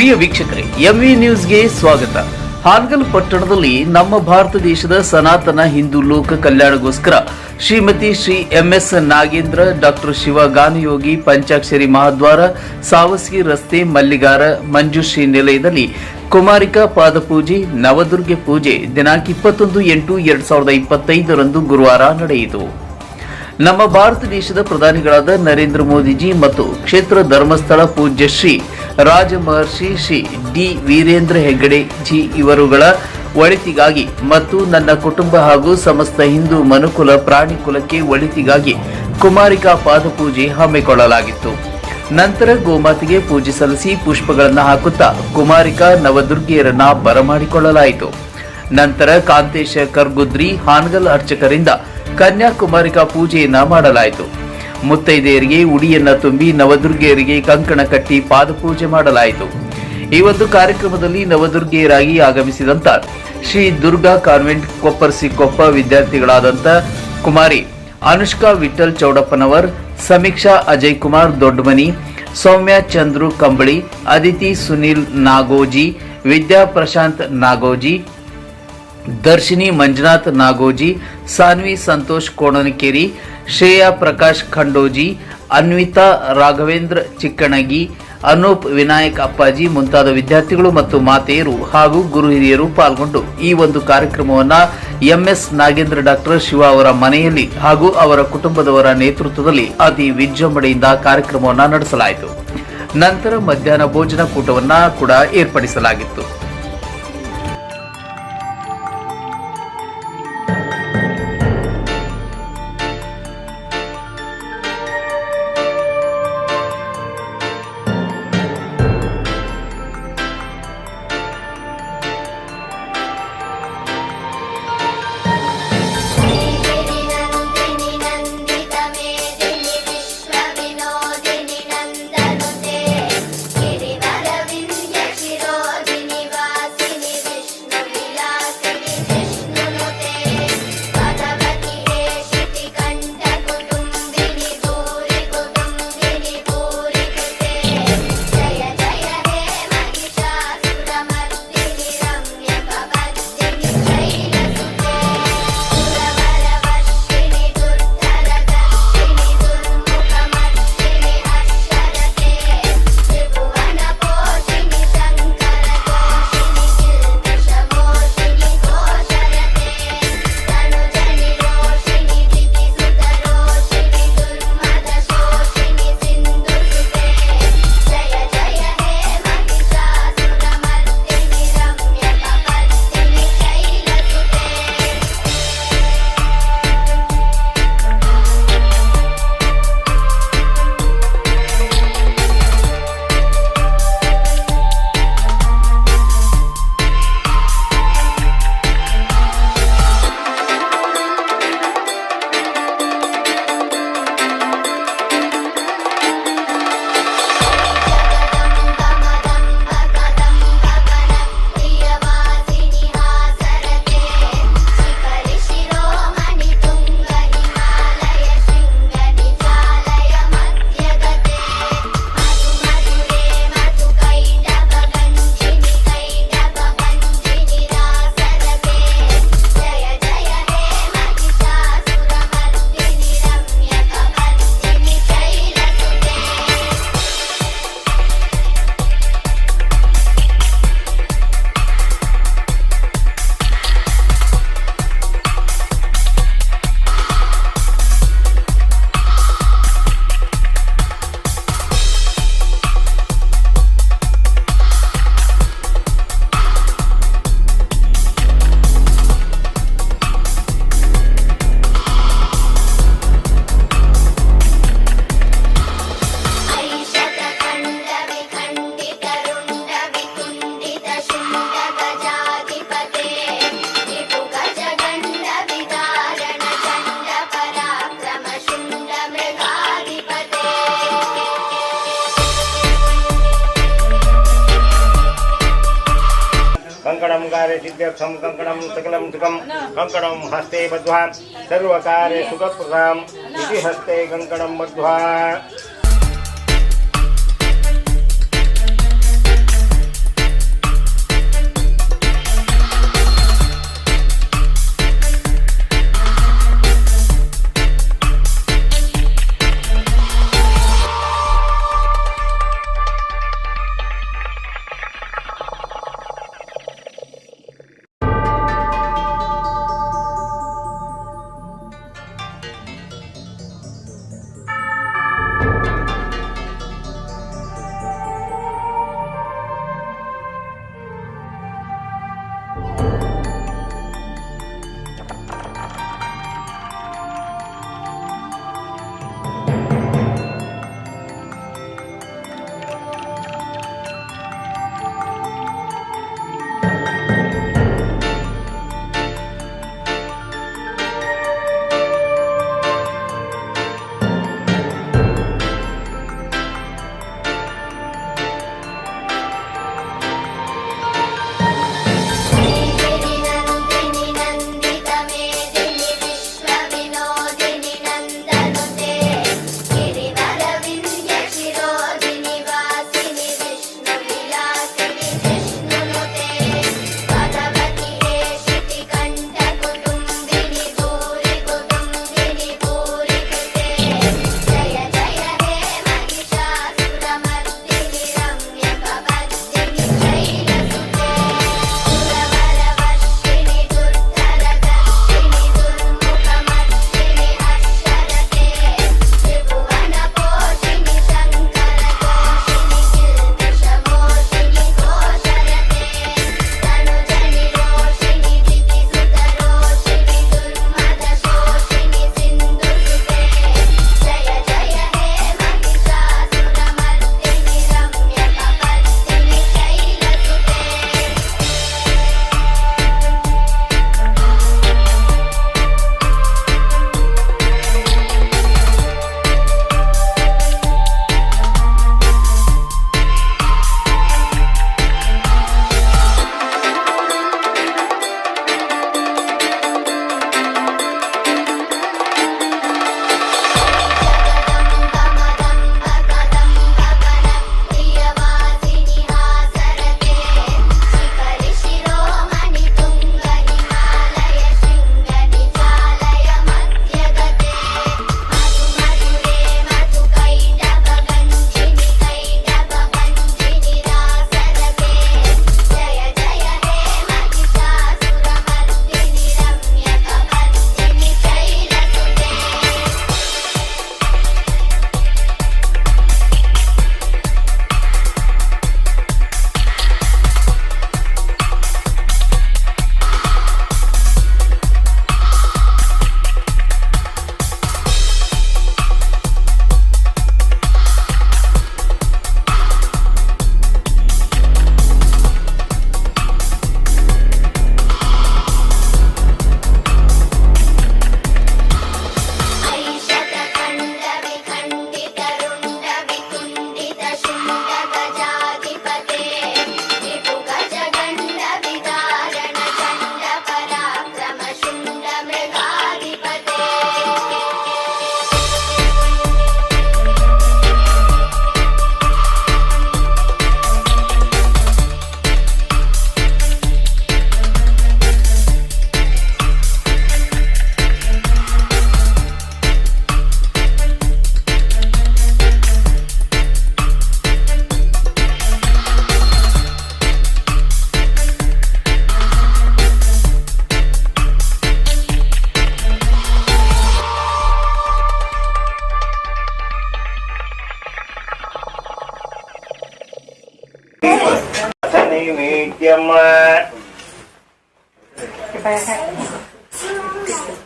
ಪ್ರಿಯ ವೀಕ್ಷಕರೇ ಎಂವಿ ನ್ಯೂಸ್ಗೆ ಸ್ವಾಗತ. ಹಾನಗಲ್ ಪಟ್ಟಣದಲ್ಲಿ ನಮ್ಮ ಭಾರತ ದೇಶದ ಸನಾತನ ಹಿಂದೂ ಲೋಕ ಕಲ್ಯಾಣಗೋಸ್ಕರ ಶ್ರೀಮತಿ ಶ್ರೀ ಎಂಎಸ್ ನಾಗೇಂದ್ರ, ಡಾಕ್ಟರ್ ಶಿವ ಗಾನಯೋಗಿ, ಪಂಚಾಕ್ಷರಿ ಮಹಾದ್ವಾರ ಸಾವಸ್ಗಿ ರಸ್ತೆ ಮಲ್ಲಿಗಾರ, ಮಂಜುಶ್ರೀ ನಿಲಯದಲ್ಲಿ ಕುಮಾರಿಕಾ ಪಾದಪೂಜೆ, ನವದುರ್ಗೆ ಪೂಜೆ ದಿನಾಂಕ ಇಪ್ಪತ್ತೊಂದು ಎಂಟು ಎರಡ್ ಸಾವಿರದ ಇಪ್ಪತ್ತೈದರಂದು ಗುರುವಾರ ನಡೆಯಿತು. ನಮ್ಮ ಭಾರತ ದೇಶದ ಪ್ರಧಾನಿಗಳಾದ ನರೇಂದ್ರ ಮೋದಿಜಿ ಮತ್ತು ಕ್ಷೇತ್ರ ಧರ್ಮಸ್ಥಳ ಪೂಜ್ಯ ಶ್ರೀ ರಾಜ ಮಹರ್ಷಿ ಶ್ರೀ ಡಿ ವೀರೇಂದ್ರ ಹೆಗ್ಗಡೆ ಜಿ ಇವರುಗಳ ಒಳಿತಿಗಾಗಿ ಮತ್ತು ನನ್ನ ಕುಟುಂಬ ಹಾಗೂ ಸಮಸ್ತ ಹಿಂದೂ ಮನುಕುಲ ಪ್ರಾಣಿ ಕುಲಕ್ಕೆ ಒಳಿತಿಗಾಗಿ ಕುಮಾರಿಕಾ ಪಾದಪೂಜೆ ಹಮ್ಮಿಕೊಳ್ಳಲಾಗಿತ್ತು. ನಂತರ ಗೋಮಾತೆಗೆ ಪೂಜೆ ಸಲ್ಲಿಸಿ ಪುಷ್ಪಗಳನ್ನು ಹಾಕುತ್ತಾ ಕುಮಾರಿಕಾ ನವದುರ್ಗಿಯರನ್ನ ಬರಮಾಡಿಕೊಳ್ಳಲಾಯಿತು ನಂತರ ಕಾಂತೇಶ ಕರ್ಗುದ್ರಿ ಹಾನಗಲ್ ಅರ್ಚಕರಿಂದ ಕನ್ಯಾಕುಮಾರಿಕಾ ಪೂಜೆಯನ್ನ ಮಾಡಲಾಯಿತು. ಮುತ್ತೈದೆಯರಿಗೆ, ಉಡಿಯನ್ನ ತುಂಬಿ ನವದುರ್ಗೆಯರಿಗೆ ಕಂಕಣ ಕಟ್ಟಿ ಪಾದಪೂಜೆ ಮಾಡಲಾಯಿತು. ಈ ಒಂದು ಕಾರ್ಯಕ್ರಮದಲ್ಲಿ ನವದುರ್ಗೆಯರಾಗಿ ಆಗಮಿಸಿದಂತ ಶ್ರೀ ದುರ್ಗಾ ಕಾನ್ವೆಂಟ್ ಕೊಪ್ಪರ್ಸಿಕೊಪ್ಪ ವಿದ್ಯಾರ್ಥಿಗಳಾದಂತ ಕುಮಾರಿ ಅನುಷ್ಕಾ ವಿಠಲ್ ಚೌಡಪ್ಪನವರ್, ಸಮೀಕ್ಷಾ ಅಜಯ್ ಕುಮಾರ್ ದೊಡ್ಡಮನಿ, ಸೌಮ್ಯ ಚಂದ್ರು ಕಂಬಳಿ, ಅದಿತಿ ಸುನಿಲ್ ನಾಗೋಜಿ, ವಿದ್ಯಾ ಪ್ರಶಾಂತ್ ನಾಗೋಜಿ, ದರ್ಶಿನಿ ಮಂಜುನಾಥ್ ನಾಗೋಜಿ, ಸಾನ್ವಿ ಸಂತೋಷ್ ಕೋಣನಕೇರಿ ಶ್ರೇಯಾ ಪ್ರಕಾಶ್ ಖಂಡೋಜಿ, ಅನ್ವಿತಾ ರಾಘವೇಂದ್ರ ಚಿಕ್ಕಣಗಿ, ಅನೂಪ್ ವಿನಾಯಕ್ ಅಪ್ಪಾಜಿ ಮುಂತಾದ ವಿದ್ಯಾರ್ಥಿಗಳು ಮತ್ತು ಮಾತೆಯರು ಹಾಗೂ ಗುರು ಹಿರಿಯರು ಪಾಲ್ಗೊಂಡು ಈ ಒಂದು ಕಾರ್ಯಕ್ರಮವನ್ನ ಎಂಎಸ್ ನಾಗೇಂದ್ರ ಡಾಕ್ಟರ್ ಶಿವ ಅವರ ಮನೆಯಲ್ಲಿ ಹಾಗೂ ಅವರ ಕುಟುಂಬದವರ ನೇತೃತ್ವದಲ್ಲಿ ಅತಿ ವಿಜೃಂಭಣೆಯಿಂದ ಕಾರ್ಯಕ್ರಮವನ್ನು ನಡೆಸಲಾಯಿತು. ನಂತರ ಮಧ್ಯಾಹ್ನ ಭೋಜನ ಕೂಟವನ್ನು ಕೂಡ ಏರ್ಪಡಿಸಲಾಗಿತ್ತು. कंकणम कार्य सिद्ध्यर्थं कंकणम सकलम सुखम कंकणम हस्ते बद्ध्वा सर्वकारे सुखप्रदाम्। इति हस्ते कंकणम बद्ध्वा।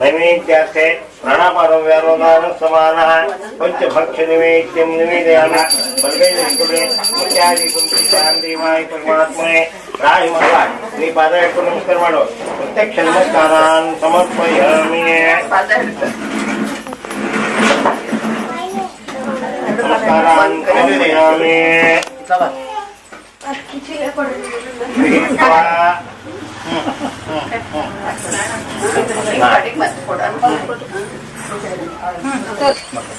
नैवेद्यार्थे प्राणापादव्यारोधानुसमानः पञ्चभक्षनिवेद्यं निवेदयामः बलवेदकुले मुख्यादिकुं शान्तिमाय परमात्मने राजमला श्रीपादयक्कु नमस्कार माडो प्रत्यक्ष नमस्कारान् समर्पयामि नमस्कारान् निवेदयामि మర్చిపోవడానికి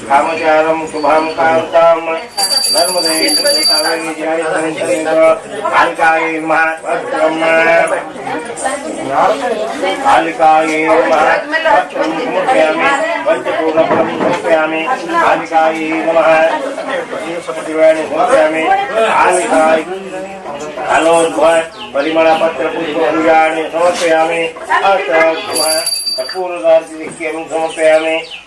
कामचारं शुभं कान्तां नर्मदे कालिकायै महात्मं कालिकायै महात्मं समर्पयामि पञ्चपूर्णफलं समर्पयामि कालिकायै नमः। समर्पयामि कालिकाय હાલો ધ્વજ પરિમળા પત્ર પુષ્પ પૂજાને સમર્પયામે. અસ્ત કપૂર સમર્પયામે?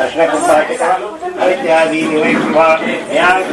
أشركم بعدك أنت هذه لويكما يا أنت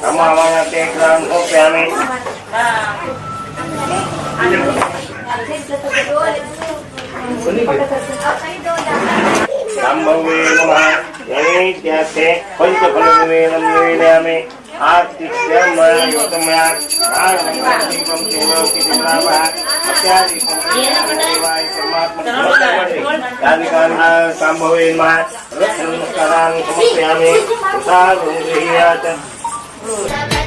અમાવાના બેકગ્રાઉન્ડ ઓકે અમે સંભવે નમઃ નૈત્યાર્થે પંચફલગુવે નમઃ આર્તિક્યમયોતમયા આનંદીકમ સેવકિતિપ્રાપા અત્યાદિકમ દેવાય પરમાત્મા યાદિકાના સંભવે નમઃ રત્નકરાન સમર્પયામે ઉતારુદ્રિયા Bruno.